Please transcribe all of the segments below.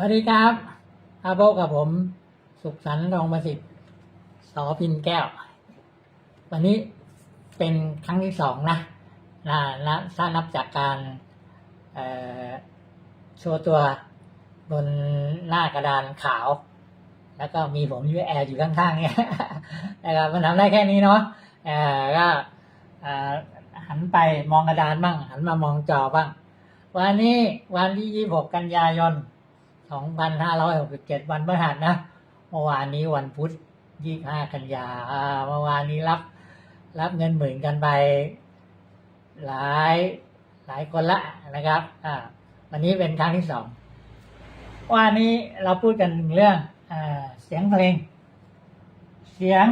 สวัสดีครับอาโบกับผม สุขสันต์รองประสิทธิ์สอพินแก้ว วันนี้เป็นครั้งที่สองนะนะนะถ้านับจากการโชว์ตัวบนหน้ากระดานขาว แล้วก็มีผมยูแอร์อยู่ข้างๆเนี่ยนะครับมันทำได้แค่นี้เนาะก็หันไปมองกระดานบ้าง หันมามองจอบ้าง วันนี้วันที่ 26 กันยายน 2567 วันพฤหัสนะ เมื่อวานนี้วันพุธ 25 กันยาเมื่อวานนี้รับรับเงินหมื่นกันไปหลายหลายคนละนะครับ อ่า วันนี้เป็นครั้งที่สองวันนี้เราพูดกันถึงเรื่องอเสียงเพลง เสียง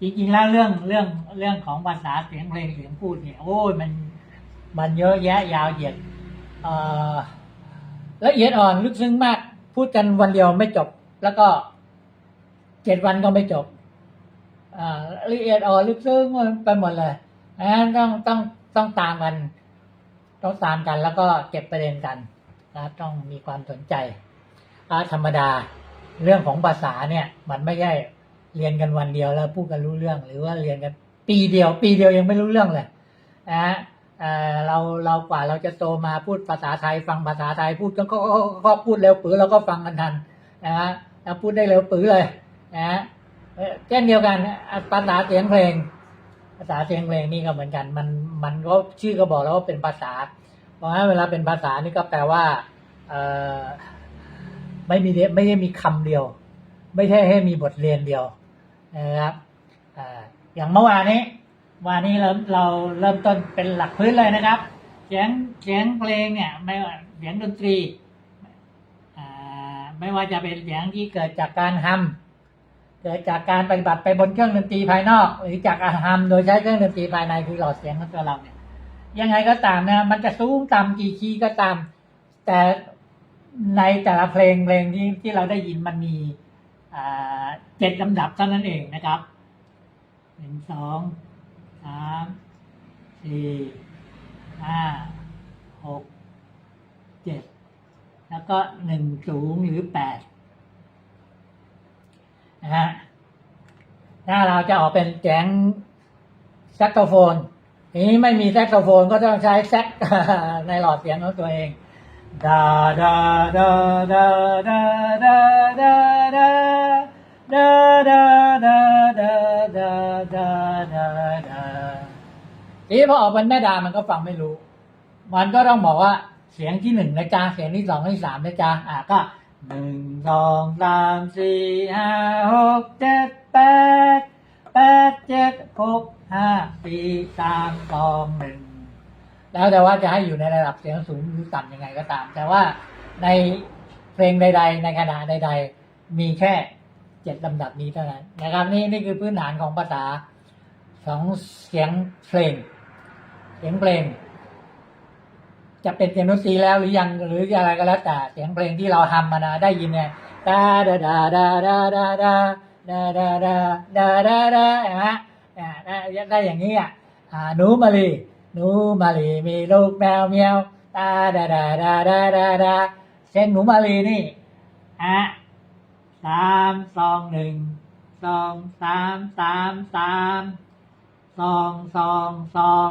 จริงๆแล้วเรื่องเรื่องเรื่องของภาษาเสียงเพลงเสียงพูดเนี่ยโอ้ยมันมันเยอะแยะยาวเหยียดเอ่อ ละเอียดอ่อนลึกซึ้งมาก พูดกันวันเดียวไม่จบ แล้วก็เจ็ดวันก็ไม่จบละเอียดอ่อนลึกซึ้งไปหมดเลยนต้องต้องต้องตามกัน ต้องตามกันแล้วก็เก็บประเด็นกันนะต้องมีความสนใจอาธรรมดาเรื่องของภาษาเนี่ย มันไม่ใช่เรียนกันวันเดียวแล้วพูดกันรู้เรื่อง หรือว่าเรียนกันปีเดียว ปีเดียวยังไม่รู้เรื่องเลยนะ เออเราเรากว่าเราจะโตมาพูดภาษาไทยฟังภาษาไทยพูดก็ก็พูดเร็วปือเราก็ฟังกันทันนะฮะแล้วพูดได้เร็วปือเลยนะฮะเช่นเดียวกันภาษาเสียงเพลง ภาษาเสียงเพลงนี่ก็เหมือนกัน มันมันก็ชื่อก็บอกแล้วว่าเป็นภาษา เพราะฉะนั้นเวลาเป็นภาษานี่ก็แปลว่าเออไม่มีไม่ได้มีคำเดียว ไม่ใช่ให้มีบทเรียนเดียวนะครับออย่างเมื่อวานนี้ วันนี้เราเราเริ่มต้นเป็นหลักพื้นเลยนะครับ เสียงเสียงเพลงเนี่ยไม่ว่าเสียงดนตรีไม่ว่าจะเป็นเสียงที่เกิดจากการทำเกิดจากการปฏิบัติไปบนเครื่องดนตรีภายนอก หรือจากการทำโดยใช้เครื่องดนตรีภายในคือหลอดเสียงของตัวเราเนี่ย ยังไงก็ตามนะมันจะสูงต่ำกี่คีย์ก็ตาม แต่ในแต่ละเพลงเพลงที่ที่เราได้ยินมันมีเจ็ดลำดับเท่านั้นเองนะครับหนึ่งสอง สามสี่ห้าหกเจ็ดแล้วก็หนึ่งสูงหรือแปดนะฮะถ้าเราจะออกเป็นแจ้งแซกโซโฟนทีนี้ไม่มีแซกโซโฟนก็ต้องใช้แซกในหลอดเสียงของตัวเองดาดาดาดาดาดาดาดาดาดา นี้พอออกเป็นแม่ดามันก็ฟังไม่รู้ มันก็ต้องบอกว่าเสียงที่หนึ่งนะจ๊ะเสียงที่สองที่สามนะจ๊ะอะก็หนึ่งสองสามสี่ห้าหกเจ็ดแปดแปดเจ็ดหกห้าสี่สามสองหนึ่งแล้วแต่ว่าจะให้อยู่ในระดับเสียงสูงหรือต่ำยังไงก็ตาม แต่ว่าในเพลงใด ๆ ในขณะใด ๆ มีแค่เจ็ดลำดับนี้เท่านั้นนะครับนี่นี่คือพื้นฐานของภาษาของเสียงเพลง เสียงเพลง จะเป็นเสียงดนตรีแล้วหรือยังหรืออะไรก็แล้วแต่เสียงเพลงที่เราทำมานะได้ยินเนี่ยดาดาดาดาดาดาดาดาดาดาดาดาดาเห็นไหมอ่าได้ได้อย่างนี้อะอ่าหนูมาลีหนูมาลีมีลูกแมวเมียวดาดาดาดาดาดาดาเช่นหนูมาลีนี่อะสามสองหนึ่งสองสามสามสามสองสองสอง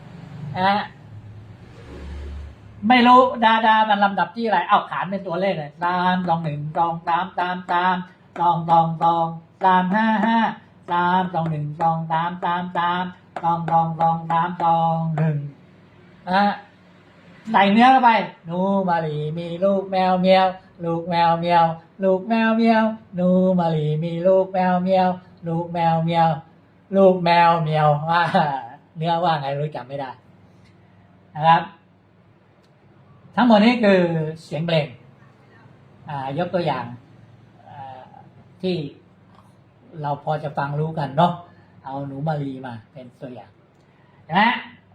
ดาดาดานะไม่รู้ดาดามันลำดับที่อะไรเอาขานเป็นตัวเลขเลยสามสองหนึ่งสองสามสามสามสองสองสองสามห้าห้าสามสองหนึ่งสองสามสามสามสองสองสองสามสองหนึ่งนะฮะใส่เนื้อเข้าไปหนูมาลีมีลูกแมวเมียว ลูกแมวเมียว ลูกแมวเมียวหนูมาลีมีลูกแมวเมียว ลูกแมวเมียว ลูกแมวเมียวว่าเนื้อว่าไงรู้จำไม่ได้ นะครับ ทั้งหมดนี้คือเสียงเพลงยกตัวอย่างที่เราพอจะฟังรู้กันเนาะเอาหนูมารีมาเป็นตัวอย่างนะ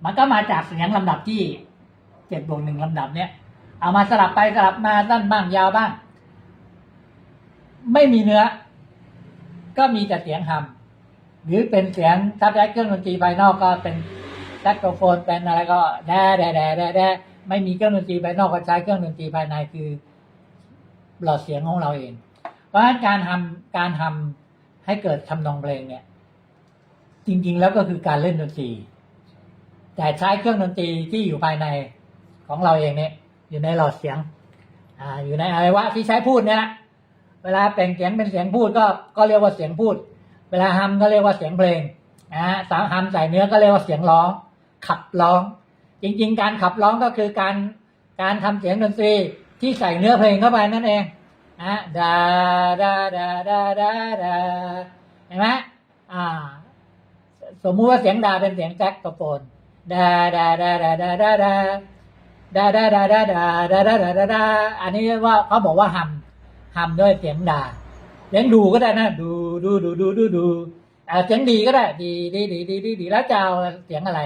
มันก็มาจากเสียงลำดับที่เจ็ดบวกหนึ่งลำดับเนี้ยเอามาสลับไปสลับมาสั้นบ้างยาวบ้าง ไม่มีเนื้อ ก็มีแต่เสียงฮัมหรือเป็นเสียงทับใช้เครื่องดนตรีภายนอกก็เป็น ซกโซโฟนเป็นอะไรก็แด่แด่แด่แด่แด่ไม่มีเครื่องดนตรีภายนอกก็ใช้เครื่องดนตรีภายในคือหลอดเสียงของเราเอง เพราะฉะนั้นการทำการทำให้เกิดทำนองเพลงเนี่ย จริง ๆ แล้วก็คือการเล่นดนตรี แต่ใช้เครื่องดนตรีที่อยู่ภายในของเราเองเนี่ย อยู่ในหลอดเสียง อ่า อยู่ในอวัยวะที่ใช้พูดเนี่ยนะเวลาแปลงเสียงเป็นเสียงพูดก็ก็เรียกว่าเสียงพูด เวลาฮัมก็เรียกว่าเสียงเพลงนะฮะสามฮัมใส่เนื้อก็เรียกว่าเสียงร้อง ขับร้อง จริง ๆ การขับร้องก็คือการการทำเสียงดนตรีที่ใส่เนื้อเพลงเข้าไปนั่นเองนะดาดาดาดาดาดาเห็นไหมอ่า สมมุติว่าเสียงดาเป็นเสียงแจ็คโซโฟนดาดาดาดาดาดาดาดาดาดาดาดาดาดาดาดาดาอันนี้ว่าเขาบอกว่าฮัมฮัมด้วยเสียงดาเสียงดูก็ได้นะ ดูดูดูดูดูดูอ่าเสียงดีก็ได้ดีดีดีดีดีดีแล้วจะเอาเสียงอะไร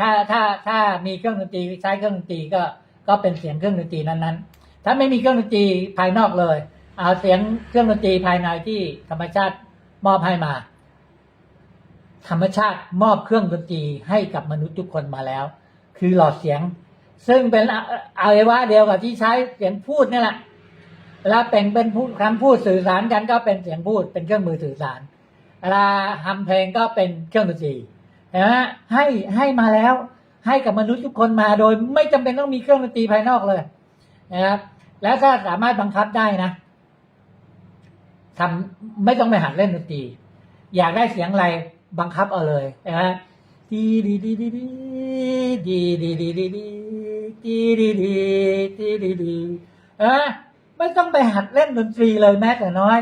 ถ้าถ้าถ้ามีเครื่องดนตรีใช้เครื่องดนตรีก็ก็เป็นเสียงเครื่องดนตรีนั้นๆ ถ้าไม่มีเครื่องดนตรีภายนอกเลย เอาเสียงเครื่องดนตรีภายในที่ธรรมชาติมอบให้มา ธรรมชาติมอบเครื่องดนตรีให้กับมนุษย์ทุกคนมาแล้ว คือหลอดเสียง ซึ่งเป็นอะอวัยวะเดียวกับที่ใช้เสียงพูดนี่แหละเวลาเป็นเป็นพูดคำพูดสื่อสารกันก็เป็นเสียงพูดเป็นเครื่องมือสื่อสารเวลาทำเพลงก็เป็นเครื่องดนตรี นะฮะให้ให้มาแล้ว ให้กับมนุษย์ทุกคนมาโดย ไม่จำเป็นต้องมีเครื่องดนตรีภายนอกเลยนะครับแล้วถ้าสามารถบังคับได้นะทำไม่ต้องไปหัดเล่นดนตรี อยากได้เสียงอะไรบังคับเอาเลยนะฮะดีดีดีดีดีดีดีดีดีดีดีดีดีดีดีดีเออไม่ต้องไปหัดเล่นดนตรีเลยแม้แต่น้อย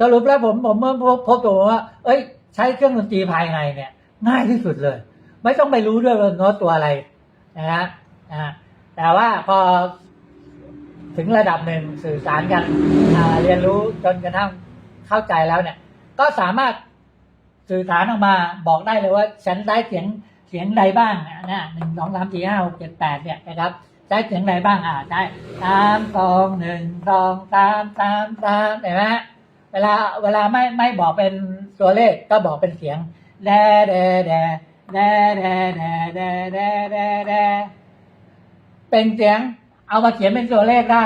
สรุปแล้วผมผมเมื่อพบตัวว่า เอ้ย ใช้เครื่องดนตรีภายในเนี่ย ง่ายที่สุดเลย ไม่ต้องไปรู้ด้วยว่าโน้ตตัวอะไรนะฮะอ่าแต่ว่าพอถึงระดับหนึ่งสื่อสารกันเรียนรู้จนกระทั่งเข้าใจแล้วเนี่ย ก็สามารถสื่อสารออกมาบอกได้เลยว่าฉันได้เสียงเสียงใดบ้างนะหนึ่งสองสามสี่ห้าหกเจ็ดแปดเนี่ยนะครับใช้เสียงใดบ้างอ่าได้สามสองหนึ่งสองสามสามสามเห็นไหมฮะเวลาเวลาไม่ไม่บอกเป็นตัวเลขก็บอกเป็นเสียง แดแดแดแดแดแดแดแดแดแดเป็นเสียงเอามาเขียนเป็นตัวเลขได้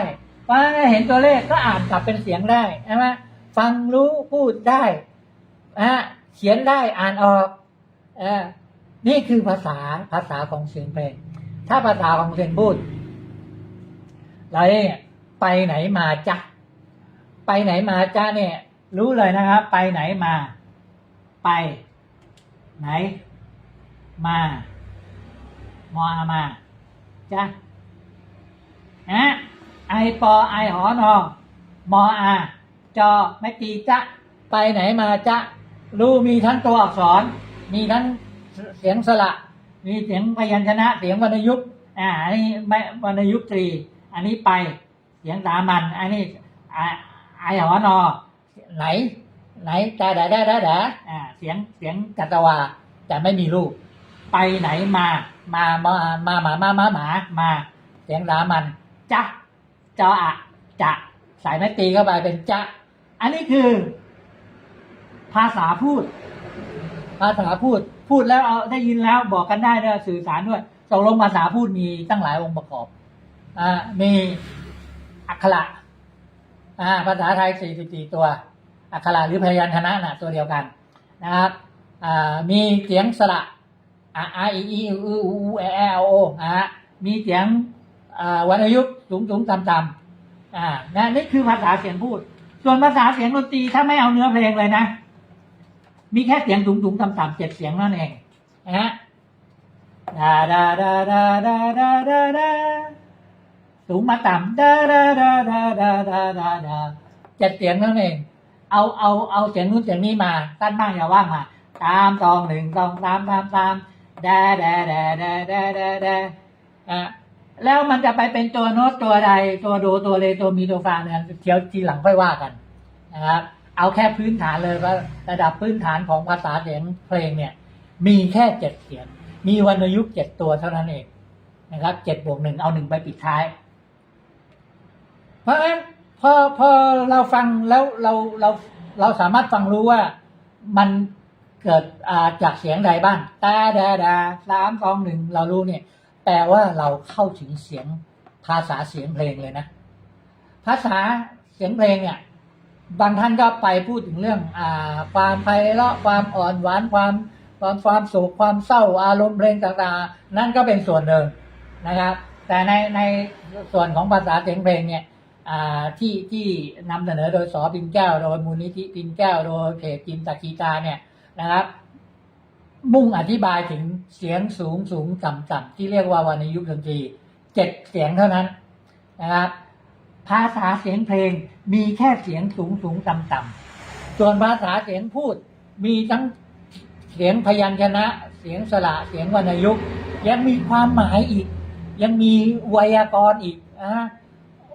ว่าเห็นตัวเลขก็อ่านกลับเป็นเสียงได้ใช่ไหมฟังรู้พูดได้อะเขียนได้อ่านออกเออนี่คือภาษาภาษาของเสียงเพลงถ้าภาษาของเสียงพูดเราเนี่ยไปไหนมาจ๊ะไปไหนมาจ๊ะเนี่ย รู้เลยนะครับ ไปไหนมา ไป ไหน มา มออามาจ๊ะนะไอปอไอหอนอมออาจอไม่ตีจ๊ะไปไหนมาจ๊ะรู้มีทั้งตัวอักษร มีทั้งเสียงสระ มีเสียงพยัญชนะ เสียงวรรณยุกต์อ่าอันนี้ไม่วรรณยุกตรี อันนี้ไปเสียงสามัญอันนี้ไอหอนอไหน ไหนแต่แต่แต่แต่แต่อ่าเสียงเสียงกัตวาแต่ไม่มีรูปไปไหนมา มามามาหมามามาหมามาเสียงสามัญจ๊ะจออะจะใส่ไม่ตีเข้าไปเป็นจ๊ะอันนี้คือ ภาษาพูด ภาษาพูดพูดแล้วเอาได้ยินแล้วบอกกันได้ด้วยสื่อสารด้วยตกลงภาษาพูดมีตั้งหลายองค์ประกอบอ่ามีอักขระอ่าภาษาไทย 44 ตัว อักขระหรือพยัญชนะนะตัวเดียวกันนะครับมีเสียงสระอาไออีอูอูอูแอแอโออ่ามีเสียงวรรณยุกต์สูงสูงต่ำต่ำอ่านะนี่คือภาษาเสียงพูด ส่วนภาษาเสียงดนตรีถ้าไม่เอาเนื้อเพลงเลยนะ มีแค่เสียงสูงสูงต่ำต่ำเจ็ดเสียงนั่นเองนะฮะดาดาดาดาดาดาดาดาสูงมาต่ำดาดาดาดาดาดาดาเจ็ดเสียงนั่นเอง เอาเอาเอาเสียงนู้นเสียงนี้มาสั้นบ้างอย่าว่างมา ตามตองหนึ่งตองตามตามตามแดาดาดาดาดาดาดาอะแล้วมันจะไปเป็นตัวโน้ตตัวใดตัวโดตัวเลตัวมีตัวฟาเนี่ยเที่ยวทีหลังค่อยว่ากันนะครับ เอาแค่พื้นฐานเลยว่าระดับพื้นฐานของภาษาเสียงเพลงเนี่ย มีแค่เจ็ดเสียงมีวรรณยุกต์เจ็ดตัวเท่านั้นเองนะครับเจ็ดบวกหนึ่งเอาหนึ่งไปปิดท้าย เพราะฉะนั้น พอพอเราฟังแล้วเราเราเราสามารถฟังรู้ว่ามันเกิดอาจากเสียงใดบ้างตาดาดาสามสองหนึ่งเรารู้เนี่ย แปลว่าเราเข้าถึงเสียงภาษาเสียงเพลงเลยนะ ภาษาเสียงเพลงเนี่ย บางท่านก็ไปพูดถึงเรื่องอ่าความไพเราะความอ่อนหวานความความความสุขความเศร้าอารมณ์เพลงต่างๆ นั่นก็เป็นส่วนหนึ่งนะครับ แต่ในในส่วนของภาษาเสียงเพลงเนี่ย ที่ที่นำเสนอโดยสอปินแก้ว โดยมูลนิธิปินแก้ว โดยเพจจินตะกีตาเนี่ยนะครับ มุ่งอธิบายถึงเสียงสูงสูงต่ำต่ำที่เรียกว่าวรรณยุกต์ดนตรีเจ็ดเสียงเท่านั้นนะครับภาษาเสียงเพลงมีแค่เสียงสูงสูงต่ำต่ำส่วนภาษาเสียงพูดมีทั้งเสียงพยัญชนะ เสียงสระเสียงวรรณยุกต์ยังมีความหมายอีก ยังมีไวยากรณ์อีกอะ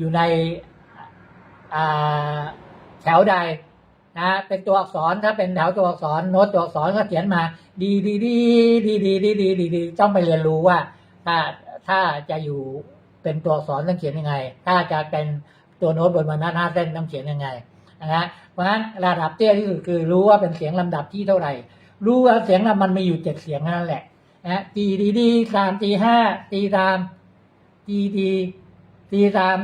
อยู่ในแถวใดนะเป็นตัวอักษรถ้าเป็นแถวตัวอักษรโน้ตตัวอักษรก็เขียนมา ดีดีดีดีดีดีดีดีดีต้องไปเรียนรู้ว่า ถ้าถ้าจะอยู่เป็นตัวอักษรต้องเขียนยังไง ถ้าจะเป็นตัวโน้ตบนบรรทัดห้าเส้นต้องเขียนยังไงนะเพราะฉะนั้นระดับเตี้ยที่สุดคือรู้ว่าเป็นเสียงลำดับที่เท่าไหร่ รู้ว่าเสียงมันมีอยู่เจ็ดเสียงนั่นแหละนะดีดีดีสามตีห้าตีสามตีดีตีสาม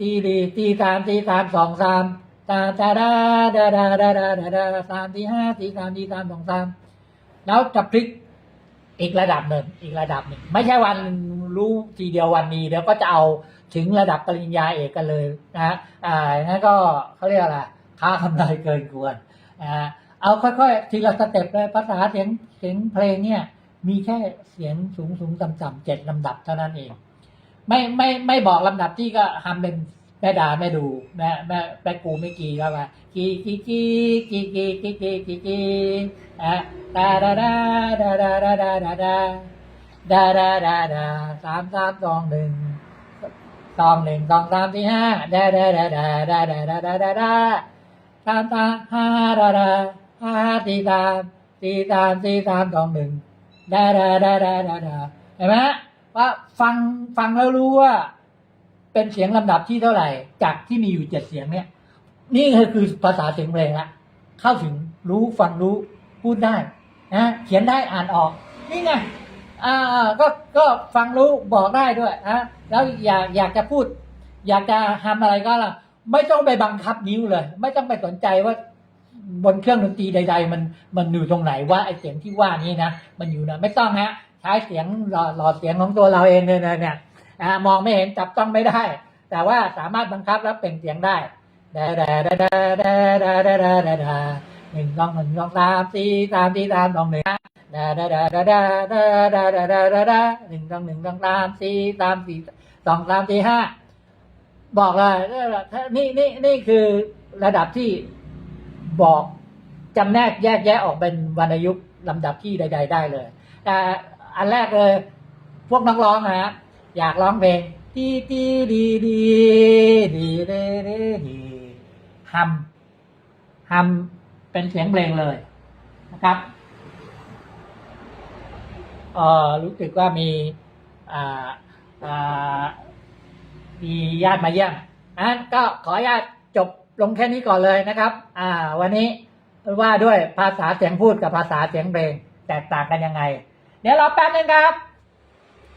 ตีดีตีสามตีสามสองสามตาตาดาดาดาดาดาดาดาสามสี่ห้าสี่สามสี่สามสองสามแล้วจะพลิกอีกระดับหนึ่งอีกระดับหนึ่งไม่ใช่วันรู้ทีเดียววันนี้เดี๋ยวก็จะเอาถึงระดับปริญญาเอกกันเลยนะฮะอ่านั่นก็เขาเรียกอะไรค้าทำลายเกินควรนะฮะเอาค่อยๆทีละสเต็ปเลยภาษาเสียงเสียงเพลงเนี่ย มีแค่เสียงสูงสูงต่ำต่ำเจ็ดลำดับเท่านั้นเอง ไม่ไม่ไม่บอกลำดับที่ก็ทำเป็นแม่ดาแม่ดูแม่แม่แม่กูไม่กีแล้วมากีกีกีกีกีกีกีกีกีอะดาดาดาดาดาดาดาดาดาดาดาดาดาสามสามสองหนึ่งสองหนึ่งสองสามสี่ห้าดาดาดาดาดาดาดาดาดาดาสามสามห้าดาดาห้าสี่สามสี่สามสี่สามสองหนึ่งดาดาดาดาดาดาเห็นไหม ว่าฟังฟังแล้วรู้ว่า เป็นเสียงลำดับที่เท่าไหร่ จากที่มีอยู่เจ็ดเสียงเนี่ย นี่คือภาษาเสียงเพลงละเข้าถึงรู้ฟังรู้พูดได้นะเขียนได้อ่านออก นี่ไงอ่าก็ก็ฟังรู้บอกได้ด้วยนะแล้วอยากอยากจะพูด อยากจะทำอะไรก็ล่ะ ไม่ต้องไปบังคับนิ้วเลย ไม่ต้องไปสนใจว่าบนเครื่องดนตรีใด ๆ มันมันอยู่ตรงไหนว่าไอเสียงที่ว่านี้นะมันอยู่นะไม่ต้องฮะ ช้เสียงหลอดหลอดเสียงของตัวเราเองเลยนะเนี่ยมองไม่เห็นจับต้องไม่ได้ แต่ว่าสามารถบังคับแล้วเปล่งเสียงได้ดาดาดาดาดาดาดาดาดาดาหนึ่งสองหนึ่งสองสามสี่สามสี่สามสองหนึ่งดาดาดาดาดาดาดาดาดาดาดาหนึ่งสองหนึ่งสองสามสี่สามสี่สองสามสี่ห้าบอกเลยนี่นี่นี่คือระดับที่บอกจำแนกแยกแยะออกเป็นวรรณยุกต์ลำดับที่ใด ๆ ได้เลยแต่ อันแรกเลย พวกนักร้องนะฮะอยากร้องเพลงดีดีดีดีดีดีดีดีฮัมฮัมเป็นเสียงเพลงเลยนะครับเออรู้สึกว่ามีอ่าอ่ามีญาติมาเยี่ยมอันก็ขออนุญาตจบลงแค่นี้ก่อนเลยนะครับ อ่า วันนี้ว่าด้วยภาษาเสียงพูดกับภาษาเสียงเพลงแตกต่างกันยังไง เดี๋ยวรอแป๊บนึงครับ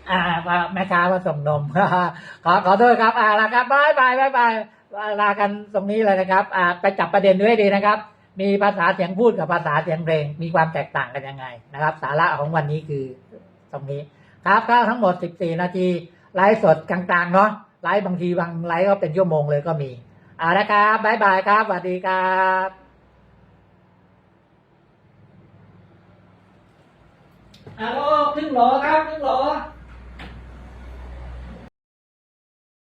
อ่ามาแม่ค้ามาส่งนม ขอขอโทษครับอ่าลาครับบายบายบายบายลากันตรงนี้เลยนะครับ อ่า ไปจับประเด็นด้วยดีนะครับ มีภาษาเสียงพูดกับภาษาเสียงเพลง มีความแตกต่างกันยังไงนะครับ สาระของวันนี้คือตรงนี้ ครับก็ทั้งหมด 14 นาทีไลฟ์สดกลางๆเนาะไลฟ์บางทีบางไลฟ์ก็เป็นชั่วโมงเลยก็มีเอาละครับบายบายครับสวัสดีครับ ฮัลโหลค